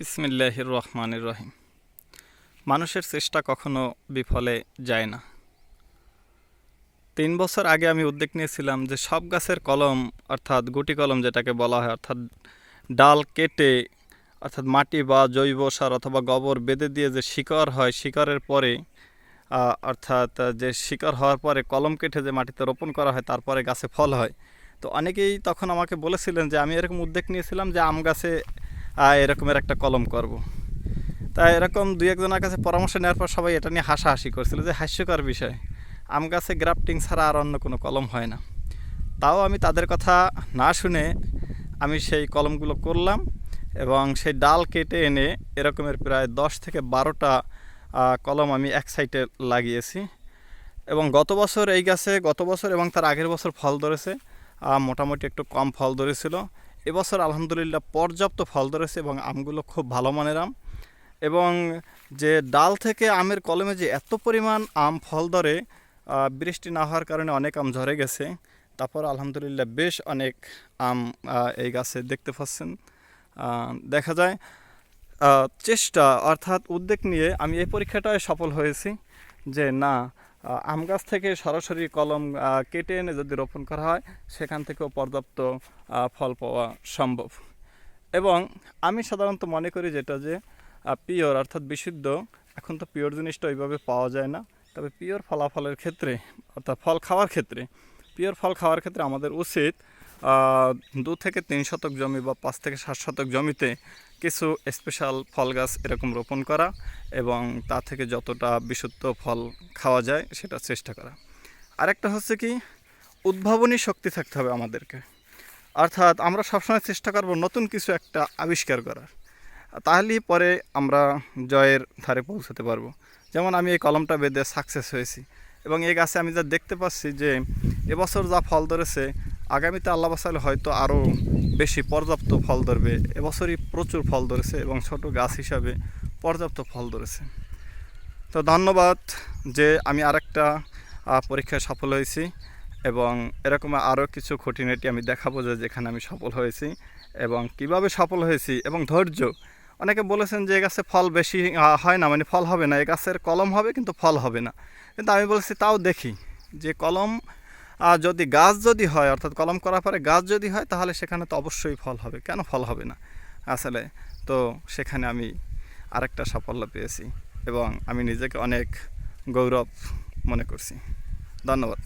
বিসমিল্লাহির রহমানির রহিম। মানুষের চেষ্টা কখনো বিফলে যায় না। তিন বছর আগে আমি উদ্যোগ নিয়েছিলাম যে সব গাছের কলম, অর্থাৎ গুটি কলম যেটাকে বলা হয়, অর্থাৎ ডাল কেটে, অর্থাৎ মাটি বা জৈব সার অথবা গোবর বেঁধে দিয়ে যে শিকড় হয়, শিকড়ের পরে অর্থাৎ যে শিকড় হওয়ার পরে কলম কেটে যে মাটিতে রোপণ করা হয়, তারপরে গাছে ফল হয়। তো অনেকেই তখন আমাকে বলেছিলেন যে আমি এরকম উদ্যোগ নিয়েছিলাম যে আম গাছে এরকমের একটা কলম করব। তাই এরকম দুই একজনের কাছে পরামর্শ নেওয়ার পর সবাই এটা নিয়ে হাসাহাসি করছিল যে হাস্যকর বিষয়। আম গাছে গ্রাফটিং ছাড়া আর অন্য কোনো কলম হয় না। তাও আমি তাদের কথা না শুনে আমি সেই কলমগুলো করলাম এবং সেই ডাল কেটে এনে এরকমের প্রায় দশ থেকে বারোটা কলম আমি এক সাইডে লাগিয়েছি। এবং গত বছর এই গাছে গত বছর এবং তার আগের বছর ফল ধরেছে। মোটামুটি একটু কম ফল ধরেছিল। এবছর আলহামদুলিল্লাহ পর্যাপ্ত ফল ধরেছে এবং আমগুলো খুব ভালো মানের আম। এবং যে ডাল থেকে আমের কলমে যে এত পরিমাণ আম ফল ধরে বৃষ্টি না হওয়ার কারণে অনেক আম ঝরে গেছে। তারপর আলহামদুলিল্লাহ বেশ অনেক আম এই গাছে দেখতে পাচ্ছেন। দেখা যায় চেষ্টা অর্থাৎ উদ্যোগ নিয়ে আমি এই পরীক্ষাটায় সফল হয়েছি যে না আম গাছ থেকে সরাসরি কলম কেটে এনে যদি রোপণ করা হয়, সেখান থেকেও পর্যাপ্ত ফল পাওয়া সম্ভব। এবং আমি সাধারণত মনে করি যেটা যে পিওর অর্থাৎ বিশুদ্ধ, এখন তো পিওর জিনিসটা ওইভাবে পাওয়া যায় না। তবে পিওর ফলাফলের ক্ষেত্রে, অর্থাৎ ফল খাওয়ার ক্ষেত্রে, পিওর ফল খাওয়ার ক্ষেত্রে আমাদের উচিত দু থেকে তিন শতক জমি বা পাঁচ থেকে সাত শতক জমিতে কিছু স্পেশাল ফল গাছ এরকম রোপণ করা এবং তা থেকে যতটা বিশুদ্ধ ফল খাওয়া যায় সেটা চেষ্টা করা। আরেকটা হচ্ছে কি, উদ্ভাবনী শক্তি থাকতে হবে আমাদেরকে। অর্থাৎ আমরা সবসময় চেষ্টা করব নতুন কিছু একটা আবিষ্কার করার। তাহলেই পরে আমরা জয়ের ধারে পৌঁছাতে পারব। যেমন আমি এই কলমটা বেঁধে সাকসেস হয়েছি এবং এই গাছে আমি যা দেখতে পাচ্ছি যে এবছর যা ফল ধরেছে আগামীতে আল্লাহ বাসালে হয়তো আরও বেশি পর্যাপ্ত ফল ধরবে। এবছরই প্রচুর ফল ধরেছে এবং ছোট গাছ হিসাবে পর্যাপ্ত ফল ধরেছে। তো ধন্যবাদ যে আমি আরেকটা পরীক্ষায় সফল হয়েছি এবং এরকম আরও কিছু খুঁটিনাটি আমি দেখাবো যে যেখানে আমি সফল হয়েছি এবং কীভাবে সফল হয়েছি এবং ধৈর্য। অনেকে বলেছেন যে এ গাছে ফল বেশি হয় না মানে ফল হবে না। এ গাছের কলম হবে কিন্তু ফল হবে না। কিন্তু আমি বলেছি তাও দেখি যে কলম যদি গাছ যদি হয়, অর্থাৎ কলম করার পরে গাছ যদি হয়, তাহলে সেখানে তো অবশ্যই ফল হবে। কেন ফল হবে না? আসলে তো সেখানে আমি আরেকটা সাফল্য পেয়েছি এবং আমি নিজেকে অনেক গৌরব মনে করছি। ধন্যবাদ।